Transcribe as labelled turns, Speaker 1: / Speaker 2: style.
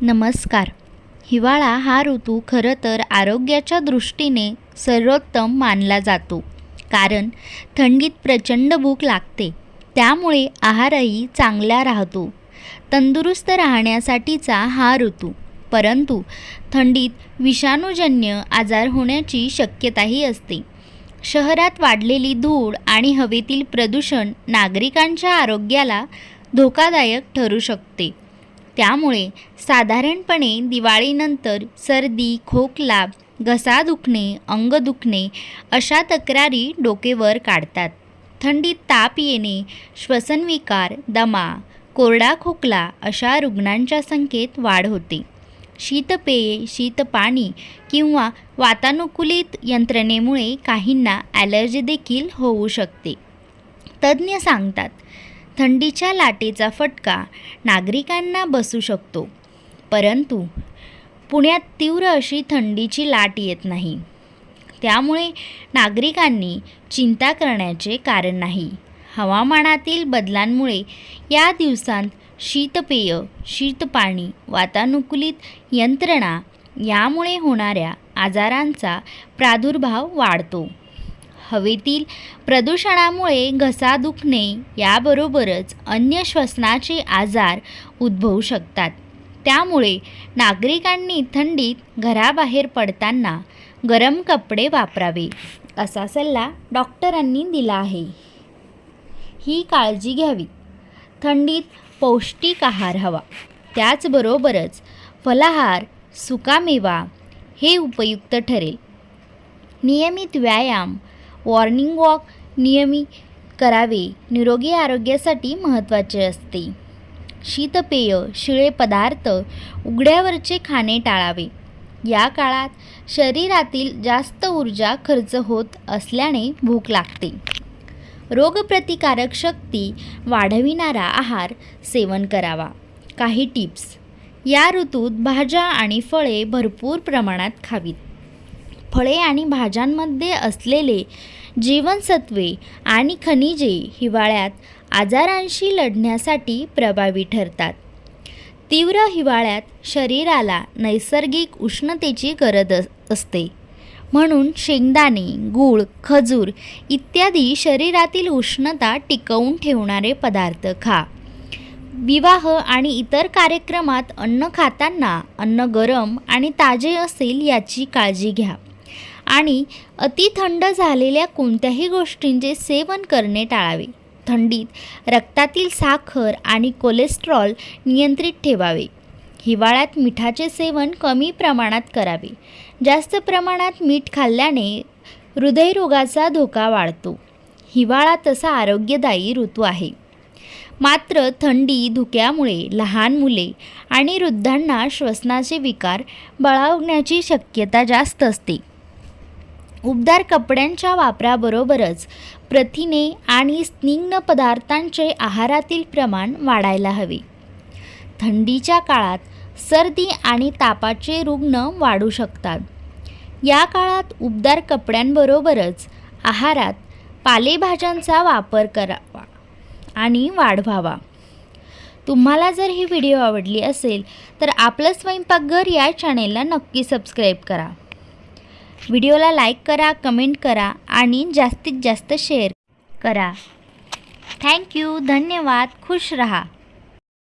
Speaker 1: नमस्कार. हिवाळा हा ऋतू खरं तर आरोग्याच्या दृष्टीने सर्वोत्तम मानला जातो. कारण थंडीत प्रचंड भूक लागते. त्यामुळे आहारही चांगला राहतो. तंदुरुस्त राहण्यासाठीचा हा ऋतू. परंतु थंडीत विषाणूजन्य आजार होण्याची शक्यताही असते. शहरात वाढलेली धूळ आणि हवेतील प्रदूषण नागरिकांच्या आरोग्याला धोकादायक ठरू शकते. त्यामुळे साधारणपणे दिवाळीनंतर सर्दी खोकला घसा दुखणे अंग दुखणे अशा तक्रारी डोकेवर काढतात. थंडीत ताप येणे श्वसनविकार दमा कोरडा खोकला अशा रुग्णांच्या संख्येत वाढ होते. शीतपेये शीतपाणी किंवा वातानुकूलित यंत्रणेमुळे काहींना ॲलर्जी देखील होऊ शकते. तज्ज्ञ सांगतात थंडीच्या लाटेचा फटका नागरिकांना बसू शकतो. परंतु पुण्यात तीव्र अशी थंडीची लाट येत नाही. त्यामुळे नागरिकांनी चिंता करण्याचे कारण नाही. हवामानातील बदलांमुळे या दिवसांत शीतपेय शीतपाणी वातानुकूलित यंत्रणा यामुळे होणाऱ्या आजारांचा प्रादुर्भाव वाढतो. हवेतील प्रदूषणामुळे घसा दुखणे याबरोबरच अन्य श्वसनाचे आजार उद्भवू शकतात. त्यामुळे नागरिकांनी थंडीत घराबाहेर पडताना गरम कपडे वापरावे असा सल्ला डॉक्टरांनी दिला आहे. ही काळजी घ्यावी. थंडीत पौष्टिक आहार हवा. त्याचबरोबरच फलाहार सुकामेवा हे उपयुक्त ठरेल. नियमित व्यायाम वॉर्निंग वॉक नियमित करावे. निरोगी आरोग्यासाठी महत्त्वाचे असते. शीतपेय शिळे पदार्थ उघड्यावरचे खाणे टाळावे. या काळात शरीरातील जास्त ऊर्जा खर्च होत असल्याने भूक लागते. रोगप्रतिकारक शक्ती वाढविणारा आहार सेवन करावा. काही टिप्स. या ऋतूत भाज्या आणि फळे भरपूर प्रमाणात खावीत. फळे आणि भाज्यांमध्ये असलेले जीवनसत्वे आणि खनिजे हिवाळ्यात आजारांशी लढण्यासाठी प्रभावी ठरतात. तीव्र हिवाळ्यात शरीराला नैसर्गिक उष्णतेची गरज असते. म्हणून शेंगदाणे गूळ खजूर इत्यादी शरीरातील उष्णता टिकवून ठेवणारे पदार्थ खा. विवाह आणि इतर कार्यक्रमात अन्न खाताना अन्न गरम आणि ताजे असेल याची काळजी घ्या. आणि अति थंड झालेल्या कोणत्याही गोष्टींचे सेवन करणे टाळावे. थंडीत रक्तातील साखर आणि कोलेस्ट्रॉल नियंत्रित ठेवावे. हिवाळ्यात मिठाचे सेवन कमी प्रमाणात करावे. जास्त प्रमाणात मीठ खाल्ल्याने हृदयरोगाचा धोका वाढतो. हिवाळा तसा आरोग्यदायी ऋतू आहे. मात्र थंडी धुक्यामुळे लहान मुले आणि वृद्धांना श्वसनाचे विकार बळावण्याची शक्यता जास्त असते. उबदार कपड्यांच्या वापराबरोबरच प्रथिने आणि स्निग्ध पदार्थांचे आहारातील प्रमाण वाढायला हवे. थंडीच्या काळात सर्दी आणि तापाचे रुग्ण वाढू शकतात. या काळात उबदार कपड्यांबरोबरच आहारात पालेभाज्यांचा वापर करावा आणि वाढवावा. तुम्हाला जर ही व्हिडिओ आवडली असेल तर आपलं स्वयंपाकघर या चॅनेलला नक्की सबस्क्राईब करा. व्हिडिओला लाईक करा कमेंट करा आणि जास्तीत जास्त शेअर करा. थँक्यू धन्यवाद. खुश रहा.